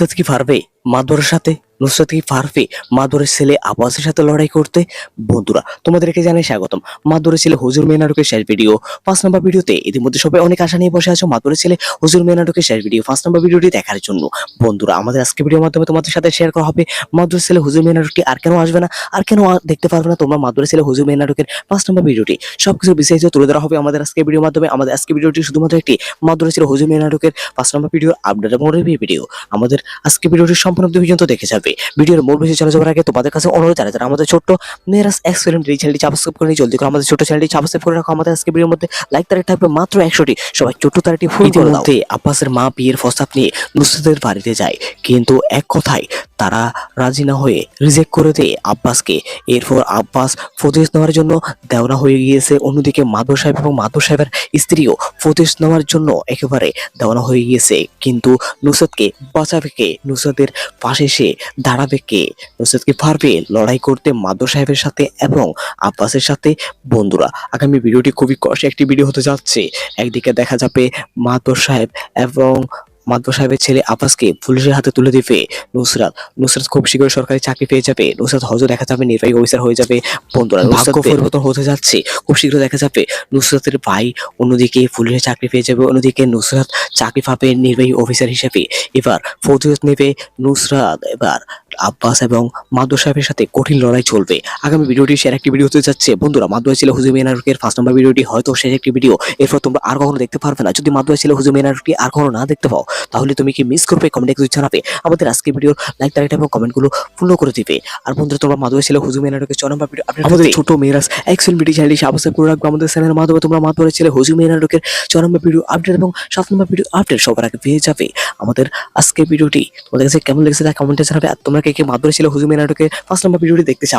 নুসরাত কি পারবে? মাদুরের সাথে? নুসরাত কি মাদুরের ছেলে আব্বাসের সাথে লড়াই করতে? বন্ধুরা, তোমাদেরকে জানাই স্বাগতম। মাদুরের ছেলে হুজুর মেনারুকের শেষ ভিডিও। পাঁচ নম্বর ভিডিওতে ইতিমধ্যে সবাই অনেক আশা নিয়ে বসে আছো মাদুরের ছেলে হুজুর মেনারুকের শেষ ভিডিও। পাঁচ নম্বর ভিডিওটি দেখার জন্য। বন্ধুরা, আমাদের আজকে ভিডিওর মাধ্যমে তোমাদের সাথে শেয়ার করা হবে মাদুরের ছেলে হুজুর মেনারুকটি আর কেন আসবে না, আর কেন দেখতে পারবে না তোমরা মাদুরের ছেলে হুজুর মেনারুকের পাঁচ নম্বর ভিডিওটি। সবকিছু বিস্তারিত তুলে ধরা হবে আমাদের আজকে ভিডিওর মাধ্যমে। আমাদের আজকে ভিডিওটি শুধুমাত্র একটি মাদুরের ছেলে হুজুর মেনারুকের পাঁচ নম্বর ভিডিও আপডেট এবং ভিডিও আমাদের আজকে ভিডিওটি সম্পূর্ণ পর্যন্ত দেখে যাবে। ভিডিওর মূল বিষয়ে চলে যাওয়ার আগে তোমাদের কাছে অনুরোধ যারা যারা আমাদের ছোট্ট মেয়েরাস এক্সেলেন্ট এই চ্যানেলটি সাবস্ক্রাইব করে নিয়ে জলদি করে আমাদের ছোট চ্যানেলটি সাবস্ক্রাইব করে রাখো। আমাদের আজকে ভিডিওর মধ্যে লাইক তারিখ থাকবে মাত্র একশোটি। সবাই ছোট্ট তারিখটি ফুল করে দাও। আব্বাসের মা বিয়ের প্রস্তাব নিয়ে নুসরাতের বাড়িতে যায়। কিন্তু এক কথায়, তারা রাজি না হয়ে রিজেক্ট করে দেয় আব্বাসকে। এরপর আব্বাস ফতেজ নেওয়ার জন্য দেওয়া হয়ে গিয়েছে। অন্যদিকে মাধব সাহেব এবং মাধব সাহেবের স্ত্রীও ফতেজ নেওয়ার জন্য একেবারে দেওয়ানো হয়ে গিয়েছে। কিন্তু নুসরতকে বাঁচাবে নুসরতের পাশে সে দাঁড়াবে কে নুসরত কি পারবে লড়াই করতে মাদু সাহেবের সাথে এবং আব্বাসের সাথে বন্ধুরা। আগামী ভিডিওটি খুবই কষ্ট একটি ভিডিও হতে যাচ্ছে। একদিকে দেখা যাবে মাদু সাহেব এবং মাধব সাহেবের ছেলে আব্বাসকে পুলিশের হাতে তুলে দিবে। নুসরাত নুসরাত খুব শীঘ্রই সরকারি চাকরি পেয়ে যাবে। নুসরাত হয়তো দেখা যাবে নির্বাহী অফিসার হয়ে যাবে। বন্ধুরা ভাগ্য পরিবর্তন হতে যাচ্ছে। খুব শীঘ্র দেখা যাবে নুসরাতের ভাই অন্যদিকে পুলিশের চাকরি পেয়ে যাবে অন্যদিকে নুসরাত চাকরি পাবে নির্বাহী অফিসার হিসেবে। এবার ফৌজিয়ত নেবে নুসরাত। এবার আব্বাস এবং মাদুর সাহেবের সাথে কঠিন লড়াই চলবে। আগামী ভিডিওটি শেয়ার একটি ভিডিও হতে যাচ্ছে। বন্ধুরা মাদুয়া ছিল হুজুর মিনারকের ফার্স্ট নাম্বার ভিডিওটি হয়তো শেষ একটি ভিডিও এরপর তোমরা আর কখনো দেখতে পারবে না। যদি মাদুয়া ছিল হুজুর মিনারকে আর কখনো না দেখতে পাও তাহলে তুমি কি মিস করবে কমেন্টে কিছু জানাবে? আমাদের আজকে ভিডিওর লাইক তারিখ এবং কমেন্টগুলো পূর্ণ করে দিবে। আর বন্ধুরা তোমরা মাদুয়া ছিল হুজুর মিনারকে ছ নম্বর ভিডিও আমাদের ছোট মেয়েরা এক্সেল ভিডিও চ্যানেলটি সাবস্ক্রাইব করে রাখবে আমাদের চ্যানেলের মাধ্যমে। তোমরা মাদুয়া ছিল হুজুর মিনারকের ছ নম্বর ভিডিও আপডেট এবং সাত নম্বর ভিডিও আপডেট সবার আগে পেয়ে যাবে। আমাদের আজকে ভিডিওটি তোমাদের কাছে কেমন লেগেছে তা কমেন্টে জানাবে। আর তোমরা কে কে মাদুয়া ছিল হুজুর মিনারকে পাঁচ নম্বর ভিডিওটি দেখতে চাও?